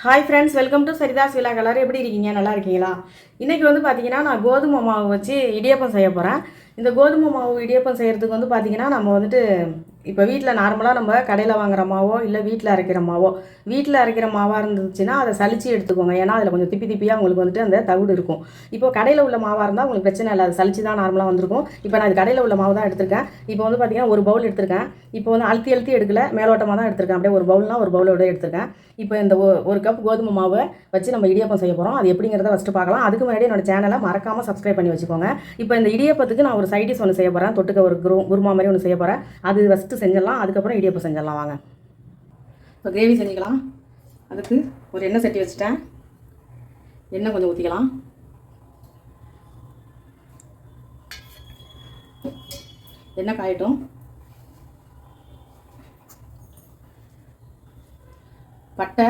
Hi friends welcome to Saritha's விழா எல்லாரும் எப்படி இருக்கீங்க? நல்லா இருக்கீங்களா? இன்றைக்கி வந்து பார்த்திங்கன்னா நான் கோதுமை மாவு வச்சு இடியப்பம் செய்ய போகிறேன் இந்த கோதுமை மாவு இடியப்பம் செய்கிறதுக்கு வந்து பார்த்தீங்கன்னா நம்ம வந்துட்டு இப்போ வீட்டில் நார்மலாக நம்ம கடையில் வாங்குற மாவோ இல்லை வீட்டில் அரைக்கிற மாவோ வீட்டில் அரைக்கிற மாவாக இருந்துச்சுன்னா அதை சளிச்சு எடுத்துக்கோங்க. ஏன்னா அதில் கொஞ்சம் திப்பி திப்பியாக உங்களுக்கு வந்துட்டு அந்த தவிடு இருக்கும். இப்போ கடையில் உள்ள மாவாக இருந்தால் உங்களுக்கு பிரச்சனை இல்லை. அது சளிச்சு தான் நார்மலாக வந்திருக்கும். இப்போ நான் இது கடையில் உள்ள மாவு தான் எடுத்திருக்கேன். இப்போ வந்து பார்த்தீங்கன்னா ஒரு பவுல் எடுத்திருக்கேன். இப்போ வந்து அழுத்தி அழுத்தி எடுக்கல மேலோட்டமாக தான் எடுத்திருக்கேன். அப்படியே ஒரு பவுல்னா ஒரு பவுலோட எடுத்திருக்கேன். இப்போ இந்த ஒரு கப் கோதுமை மாவை வச்சு நம்ம இடியப்பம் செய்ய போகிறோம் அது எப்படிங்கிறத ஃபஸ்ட்டு பார்க்கலாம். அதுக்கு முன்னாடி என்னோட சேனலை மறக்காமல் சப்ஸ்கிரைப் பண்ணி வச்சுக்கோங்க. இப்போ இந்த இடியப்பத்துக்கு நான் ஒரு சைடிஸ் ஒன்று செய்ய போகிறேன் தொட்டுக்க ஒரு குரு குருமா மாதிரி ஒன்று செய்ய போகிறேன் அது ஃபஸ்ட் ஃபஸ்ட்டு செஞ்சிடலாம் அதுக்கப்புறம் இடியப்பம் செஞ்சிடலாம் வாங்க. இப்போ கிரேவி செஞ்சுக்கலாம். அதுக்கு ஒரு எண்ணெய் சட்டி வச்சுட்டேன். எண்ணெய் கொஞ்சம் ஊற்றிக்கலாம் எண்ணெய் காயட்டும். பட்டை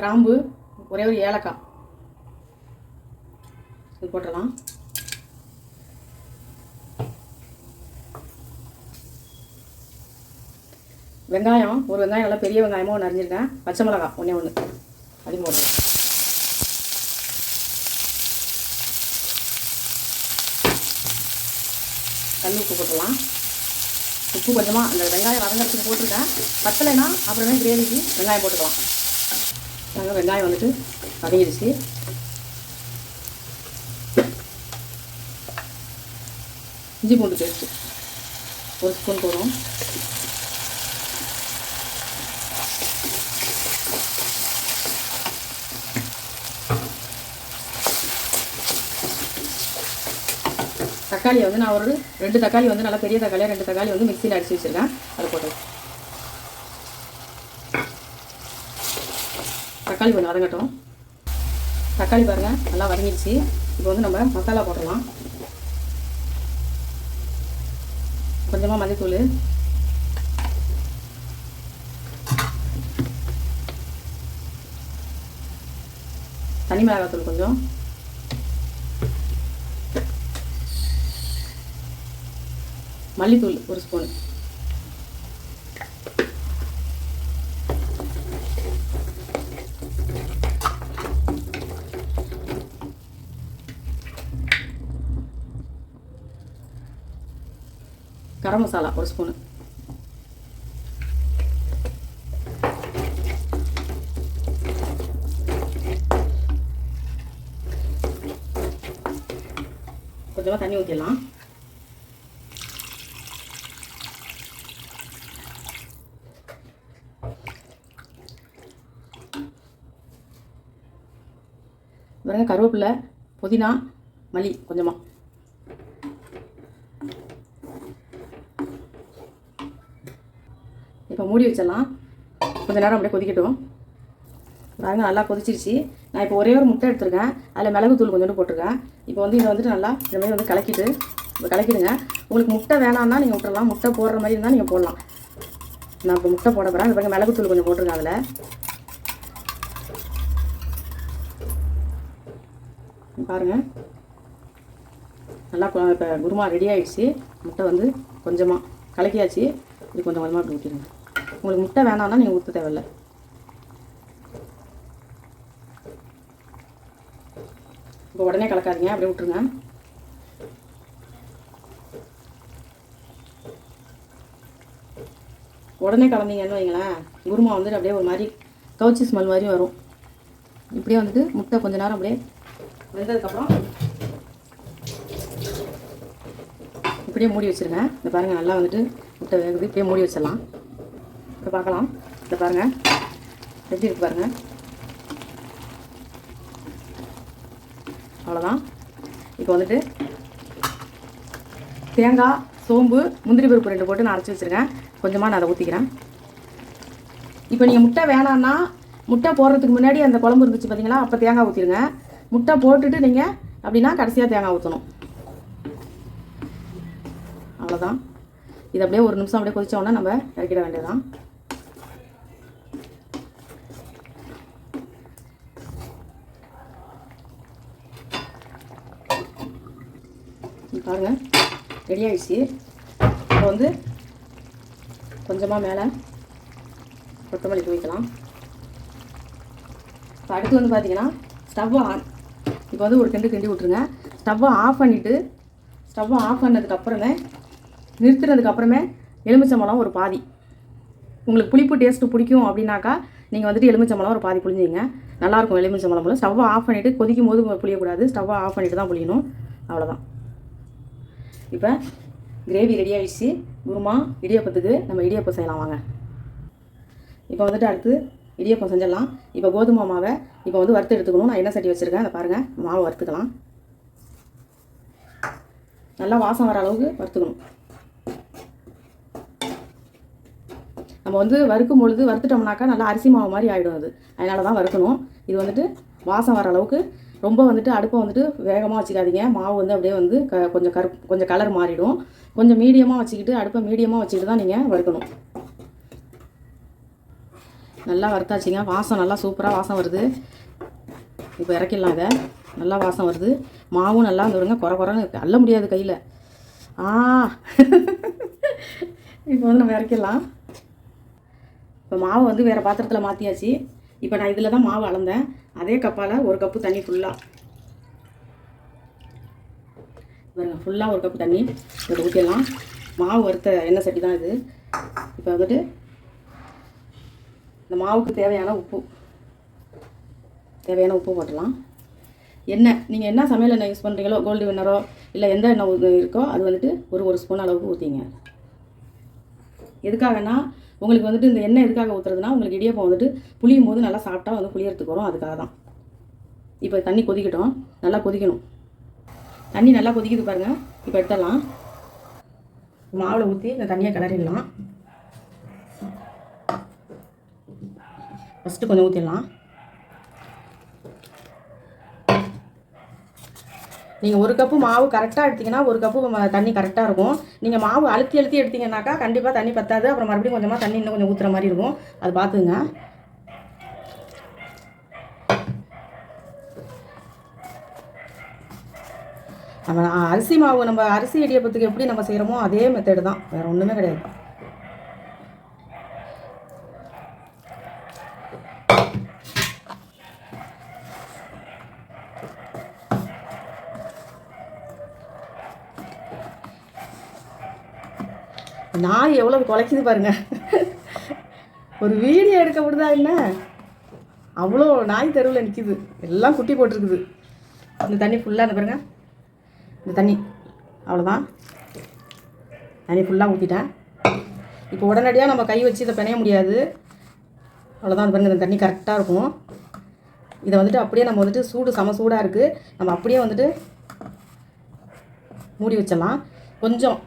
கிராம்பு ஒரே ஒரு ஏலக்காய். இது போட்டுடலாம். வெங்காயம் ஒரு வெங்காயம் நல்லா பெரிய வெங்காயமாக ஒன்று அரிஞ்சிருக்கேன். பச்சை மிளகாய் ஒன்றே ஒன்று அதையும் போட்டுருவேன் கல் உப்பு போட்டுடலாம். உப்பு கொஞ்சமாக அந்த வெங்காயம் வதங்கிறதுக்கு போட்டிருக்கேன். பத்தலைன்னா அப்புறமே கிரேவிக்கு வெங்காயம் போட்டுக்கலாம். நாங்கள் வெங்காயம் வந்துட்டு வதங்கிடுச்சு. இஞ்சி பூண்டு பேஸ்ட்டு. ஒரு ஸ்பூன் போதும் தக்காளியை வந்து நான் ஒரு ரெண்டு தக்காளி வந்து நல்லா பெரிய தக்காளியாக ரெண்டு தக்காளி வந்து மிக்சியில் அடித்து வச்சுருக்கேன். அதை போட்டு தக்காளி கொஞ்சம் வதங்கட்டும். தக்காளி பாருங்கள் நல்லா வதங்கிடுச்சு. இப்போ வந்து நம்ம மசாலா போடலாம் கொஞ்சமாக மல்லித்தூள். தனி மிளகாத்தூள் கொஞ்சம். மல்லித்தூள் ஒரு ஸ்பூன் கரம் மசாலா ஒரு ஸ்பூனு கொஞ்சமாக தண்ணி ஊற்றிடலாம் பாருங்கள் கருவேப்பிலை புதினா மல்லி கொஞ்சமாக இப்போ மூடி வச்சிடலாம். கொஞ்சம் நேரம் அப்படியே கொதிக்கட்டும். பாருங்கள் நல்லா கொதிச்சிருச்சு. நான் இப்போ ஒரே ஒரு முட்டை எடுத்துருக்கேன். அதில் மிளகு தூள் கொஞ்சோண்டு போட்டிருக்கேன். இப்போ வந்து இதை வந்துட்டு நல்லா இந்த மாதிரி வந்து கலக்கிட்டு இப்போ கலக்கிடுங்க. உங்களுக்கு முட்டை வேணாம்னா நீங்கள் விட்டுறலாம். முட்டை போடுற மாதிரி இருந்தால் நீங்கள் போடலாம். நான் இப்போ முட்டை போட போகிறேன் பாருங்க மிளகு தூள் கொஞ்சம் போட்டிருக்கேன் அதில். பாருங்கள் நல்லா இப்போ குருமா ரெடி ஆகிடுச்சி முட்டை வந்து கொஞ்சமாக கலக்கியாச்சு. இது கொஞ்சம் கொஞ்சமாக இப்படி ஊற்றிடுங்க உங்களுக்கு முட்டை வேணாம்னா நீங்கள் ஊற்ற தேவையில்ல. இப்போ உடனே கலக்காதீங்க. அப்படியே விட்டுருங்க. உடனே கலந்தீங்கன்னு வைங்களேன் குருமா வந்துட்டு அப்படியே ஒரு மாதிரி கவுச்சி ஸ்மெல் மாதிரி வரும். இப்படியே வந்துட்டு முட்டை கொஞ்ச நேரம் அப்படியே வெந்ததுக்கப்புறம் இப்படியே மூடி வச்சிருங்க இந்த பாருங்கள் நல்லா வந்துட்டு முட்டை வேகுது இப்படியே மூடி வச்சிடலாம். இப்போ பார்க்கலாம். இந்த பாருங்கள் எப்படி இருக்கு பாருங்கள் அவ்வளோதான் இப்போ வந்துட்டு தேங்காய் சோம்பு முந்திரி பருப்பு ரெண்டு போட்டு நான் அரைச்சி வச்சுருக்கேன். கொஞ்சமாக நான் அதை ஊற்றிக்கிறேன் இப்போ நீங்கள் முட்டை வேணான்னா முட்டை போடுறதுக்கு முன்னாடி அந்த குழம்பு இருந்துச்சு பார்த்தீங்களா அப்போ தேங்காய் ஊற்றிடுங்க முட்டை போட்டுட்டு நீங்கள் அப்படின்னா கடைசியாக தேங்காய் ஊற்றணும் அவ்வளோதான் இது அப்படியே ஒரு நிமிஷம் அப்படியே கொதிச்ச உடனே நம்ம இறக்கிட வேண்டியதுதான். பாருங்கள் பாருங்க. ரெடி ஆயிடுச்சு. இப்போ வந்து கொஞ்சமாக மேலே கொத்தமல்லி தூவிக்கலாம். இப்போ அடுத்து வந்து பார்த்தீங்கன்னா ஸ்டவ் ஆன். இப்போ வந்து ஒரு கிண்டு கிண்டி விட்ருங்க ஸ்டவ்வை ஆஃப் பண்ணிவிட்டு ஸ்டவ்வை ஆஃப் பண்ணதுக்கப்புறமே நிறுத்துறதுக்கப்புறமே எலுமிச்சம்பழம் ஒரு பாதி. உங்களுக்கு புளிப்பு டேஸ்ட்டு பிடிக்கும் அப்படின்னாக்கா நீங்கள் வந்துட்டு எலுமிச்சம்பழம் ஒரு பாதி புளிஞ்சிங்க நல்லாயிருக்கும் எலுமிச்சம்பழம் போல். ஸ்டவ்வை ஆஃப் பண்ணிவிட்டு கொதிக்கும் போது புளியக்கூடாது. ஸ்டவ்வை ஆஃப் பண்ணிவிட்டு தான் புளியணும் அவ்வளோதான் இப்போ கிரேவி ரெடி ஆகிடுச்சு குருமா இடியப்பத்துக்கு நம்ம இடியப்பம் செய்யலாம் வாங்க. இப்போ வந்துட்டு அடுத்து இடியப்பம் செஞ்சிடலாம். இப்போ கோதுமை மாவை இப்போ வந்து வறுத்து எடுத்துக்கணும். நான் எண்ணெய் சட்டி வச்சுருக்கேன்? அதை பாருங்கள் மாவை வறுத்துக்கலாம். நல்லா வாசம் வர அளவுக்கு வறுத்துக்கணும். நம்ம வந்து வறுக்கும் பொழுது வறுத்துட்டோம்னாக்கா நல்லா அரிசி மாவு மாதிரி ஆகிடும் அது. அதனால தான் வறுக்கணும். இது வந்துட்டு வாசம் வர அளவுக்கு ரொம்ப வந்துட்டு அடுப்பை வந்துட்டு வேகமாக வச்சுக்காதீங்க. மாவு வந்து அப்படியே வந்து க கொஞ்சம் கரு கொஞ்சம் கலர் மாறிடும். கொஞ்சம் மீடியமாக வச்சுக்கிட்டு அடுப்பை மீடியமாக வச்சுக்கிட்டு தான் நீங்கள் வறுக்கணும். நல்லா வறுத்தாச்சுங்க. வாசம் நல்லா சூப்பராக வாசம் வருது. இப்போ இறக்கிடலாம் இதை. நல்லா வாசம் வருது. மாவும் நல்லா வந்துடுங்க குறை குறைன்னு அள்ள முடியாது கையில். ஆ. இப்போ வந்து நம்ம இறக்கிடலாம். இப்போ மாவு வந்து வேறு பாத்திரத்தில் மாற்றியாச்சு இப்போ நான் இதில் தான் மாவு அளந்தேன். அதே கப்பால் ஒரு கப்பு தண்ணி ஃபுல்லாக பாருங்க ஃபுல்லாக ஒரு கப்பு தண்ணி. இதில் ஊற்றிடலாம் மாவு வறுத்த எண்ணெய் சட்டி தான் இது. இப்போ வந்துட்டு இந்த மாவுக்கு தேவையான உப்பு. தேவையான உப்பு போட்டலாம் எண்ணெய். நீங்கள் என்ன சமையல் எண்ணெய் யூஸ் பண்ணுறீங்களோ கோல்டு வின்னரோ இல்லை எந்த எண்ணெய் இருக்கோ அது வந்துட்டு ஒரு ஒரு ஸ்பூன் அளவுக்கு ஊற்றிங்க எதுக்காகனா உங்களுக்கு வந்துட்டு இந்த எண்ணெய் எதுக்காக ஊற்றுறதுனா உங்களுக்கு இடியப்பம் வந்துட்டு புளியும் போது நல்லா சாப்பிட்டா வந்து புளியறதுக்கு வரும். அதுக்காக தான். இப்போ தண்ணி கொதிக்கட்டும். நல்லா கொதிக்கணும். தண்ணி நல்லா கொதிக்குது பாருங்கள் இப்போ எடுத்துடலாம். மாவில் ஊற்றி இந்த தண்ணியை கிளறிடலாம். ஃபஸ்ட்டு கொஞ்சம் ஊற்றிடலாம் நீங்கள் ஒரு கப்பு மாவு கரெக்டாக எடுத்தீங்கன்னா ஒரு கப்பு தண்ணி கரெக்டாக இருக்கும். நீங்கள் மாவு அழுத்தி அழுத்தி எடுத்தீங்கன்னாக்கா கண்டிப்பாக தண்ணி பத்தாது. அப்புறம் மறுபடியும் கொஞ்சமாக தண்ணி இன்னும் கொஞ்சம் ஊற்றுற மாதிரி இருக்கும். அது பார்த்துங்க நம்ம அரிசி மாவு நம்ம அரிசி இடியப்பத்துக்கு எப்படி நம்ம செய்கிறோமோ அதே மெத்தடு தான். வேறு ஒன்றுமே கிடையாது. நாய் எவ்வளோ குலைக்குது பாருங்கள் ஒரு வீடியோ எடுக்க விடுதா என்ன? அவ்வளோ நாய் தெருவில் நிற்கிது எல்லாம் குட்டி போட்டிருக்குது. இந்த தண்ணி ஃபுல்லாக இந்த பாருங்க. இந்த தண்ணி. அவ்வளோதான் தண்ணி ஃபுல்லாக ஊற்றிட்டேன் இப்போ உடனடியாக நம்ம கை வச்சு இதை பிணைய முடியாது. அவ்வளோதான் இந்த பாருங்க இந்த தண்ணி கரெக்டாக இருக்கும். இதை வந்துட்டு அப்படியே நம்ம வந்துட்டு சூடு செம சூடாக இருக்குது நம்ம அப்படியே வந்துட்டு மூடி வச்சிடலாம். கொஞ்சம்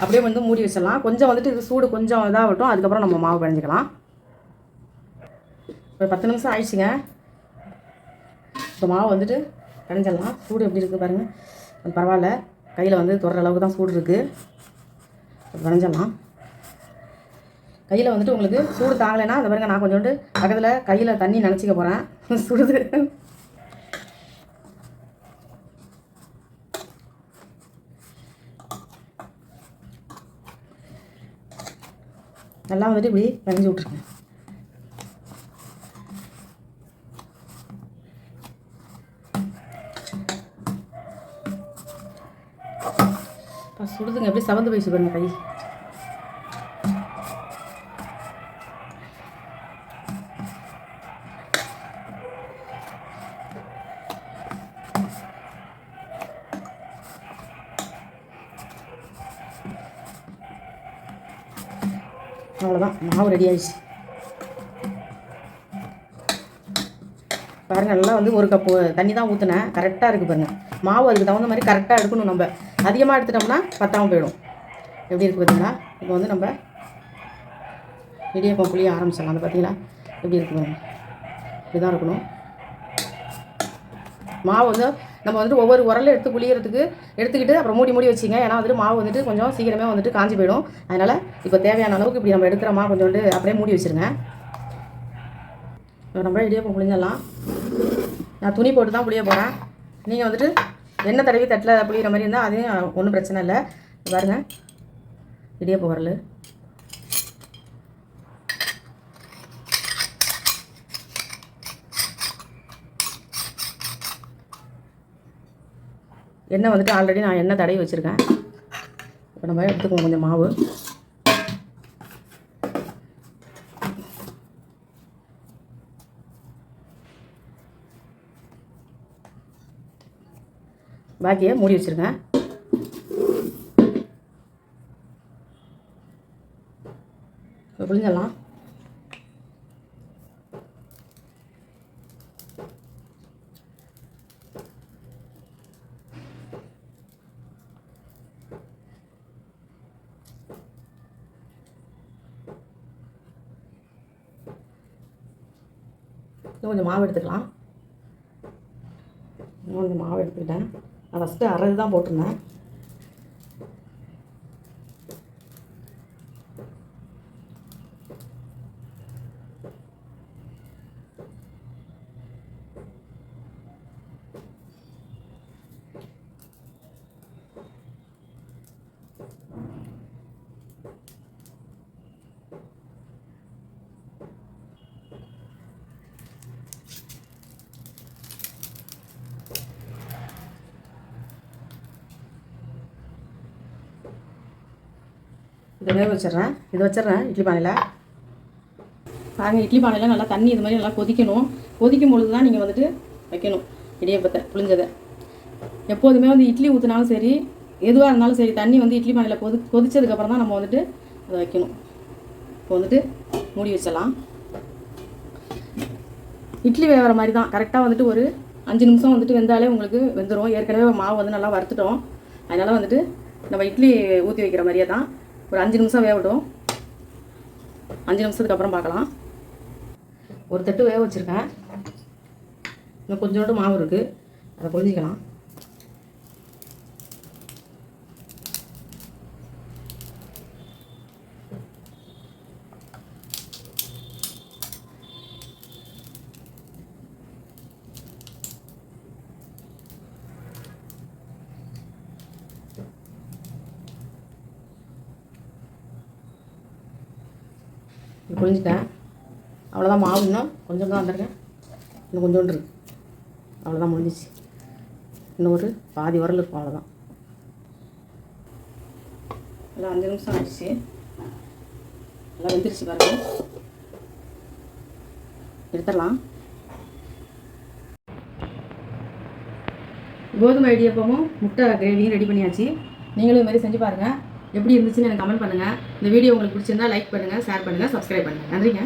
அப்படியே வந்து மூடி வச்சிடலாம். கொஞ்சம் வந்துட்டு இது சூடு கொஞ்சம் இதாகட்டும். அதுக்கப்புறம் நம்ம மாவு பிணைஞ்சிக்கலாம் ஒரு பத்து நிமிஷம் ஆயிடுச்சுங்க. இப்போ மாவு வந்துட்டு பிணைஞ்சிடலாம் சூடு எப்படி இருக்குது பாருங்கள் பரவாயில்ல. கையில் வந்து தொடுற அளவுக்கு தான் சூடு இருக்குது பிணைஞ்சிடலாம் கையில் வந்துட்டு உங்களுக்கு சூடு தாங்கலைன்னா அந்த பாருங்க நான் கொஞ்சோண்டு பக்கத்தில் கையில் தண்ணி நினச்சிக்க போகிறேன் சுடுது. நல்லா வந்துட்டு இப்படி வரைஞ்சி விட்ருங்க சுடுதுங்க. எப்படி சவந்து போய் சுடுங்க கை. அவ்வளோதான் மாவு ரெடி ஆயிடுச்சு. பாருங்கள் நல்லா வந்து ஒரு கப்பு தண்ணி தான் ஊற்றினேன் கரெக்டாக இருக்குது பாருங்கள் மாவு அதுக்கு தகுந்த மாதிரி கரெக்டாக எடுக்கணும் நம்ம. அதிகமாக எடுத்துட்டோம்னா பத்தாமல் போயிடும். எப்படி இருக்குது பார்த்தீங்களா இப்போ வந்து நம்ம இடியப்பம் புளிய ஆரம்பிச்சிடலாம். அது பார்த்தீங்களா எப்படி இருக்குது பாருங்கள் இப்படி தான் இருக்கணும். மாவு வந்து நம்ம வந்துட்டு ஒவ்வொரு உரலில் எடுத்து புளியறதுக்கு எடுத்துக்கிட்டு அப்புறம் மூடி மூடி வச்சிங்க. ஏன்னா வந்துட்டு மாவு வந்துட்டு கொஞ்சம் சீக்கிரமே வந்துட்டு காஞ்சி போயிடும். அதனால் இப்போ தேவையான அளவுக்கு இப்படி நம்ம எடுக்கிற மாவு கொஞ்சோண்டு அப்படியே மூடி வச்சிருங்க. நம்ம இடியப்பம் புளிஞ்சிடலாம் நான் துணி போட்டு தான் புளிய போகிறேன் நீங்கள் வந்துட்டு எண்ணெய் தடவி தட்டில் புளியிற மாதிரி இருந்தால் அதையும் ஒன்றும் பிரச்சனை இல்லை. பாருங்க. இடியப்பம் வரல எண்ணெய் வந்துட்டு ஆல்ரெடி நான் எண்ணெய் தடவி வச்சுருக்கேன். இப்போ நம்ம எடுத்துக்குவோம் கொஞ்சம் மாவு. பாக்கியை மூடி வச்சுருக்கேன். புரிஞ்சிடலாம் இன்னும் கொஞ்சம் மாவு எடுத்துக்கலாம். இன்னும் கொஞ்சம் மாவு எடுத்துக்கிட்டேன். நான் ஃபஸ்ட்டு அரை தான் போட்டிருந்தேன். இதை வேக வச்சிடுறேன். இதை வச்சிடுறேன் இட்லி பானையில். பாருங்கள் இட்லி பானையில் நல்லா தண்ணி இது மாதிரி நல்லா கொதிக்கணும். கொதிக்கும் பொழுது தான் நீங்கள் வந்துட்டு வைக்கணும் இடியப்பத்தை புளிஞ்சதை எப்போதுமே வந்து இட்லி ஊற்றினாலும் சரி எதுவாக இருந்தாலும் சரி தண்ணி வந்து இட்லி பானையில் கொதி கொதிச்சதுக்கப்புறம் தான் நம்ம வந்துட்டு அதை வைக்கணும். இப்போ வந்துட்டு மூடி வச்சிடலாம். இட்லி வேகிற மாதிரி தான். கரெக்டாக வந்துட்டு ஒரு அஞ்சு நிமிஷம் வந்துட்டு வெந்தாலே உங்களுக்கு வெந்துடும் ஏற்கனவே மாவு வந்து நல்லா வறுத்துட்டோம். அதனால் வந்துட்டு நம்ம இட்லி ஊற்றி வைக்கிற மாதிரியே தான். ஒரு அஞ்சு நிமிஷம் வேகட்டும். அஞ்சு நிமிஷத்துக்கு அப்புறம் பார்க்கலாம். ஒரு தட்டு வேக வச்சுருக்கேன். இன்னும் கொஞ்சோண்டு மாவு இருக்குது அதை புரிஞ்சிக்கலாம் புரிஞ்சுட்டேன் அவ்வளோதான் மாவு இன்னும் கொஞ்சம் தான் வந்திருக்கேன். இன்னும் கொஞ்சோண்டு இருக்கு. அவ்வளோதான் முடிஞ்சிச்சு. இன்னும் ஒரு பாதி உரல் இருக்கும் அவ்வளோதான் எல்லாம் அஞ்சு நிமிஷம் ஆயிடுச்சு. எல்லாம் வெந்துருச்சு பாருங்க. எடுத்துடலாம். கோதுமை இடியப்பமும் முட்டை கிரேவியும் ரெடி பண்ணியாச்சு. நீங்களும் இது மாதிரி செஞ்சு பாருங்கள் எப்படி இருந்துச்சுன்னு எனக்கு கமெண்ட் பண்ணுங்கள் இந்த வீடியோ உங்களுக்கு பிடிச்சிருந்தா லைக் பண்ணுங்கள் ஷேர் பண்ணுங்கள் சப்ஸ்கிரைப் பண்ணுங்கள் நன்றிங்க.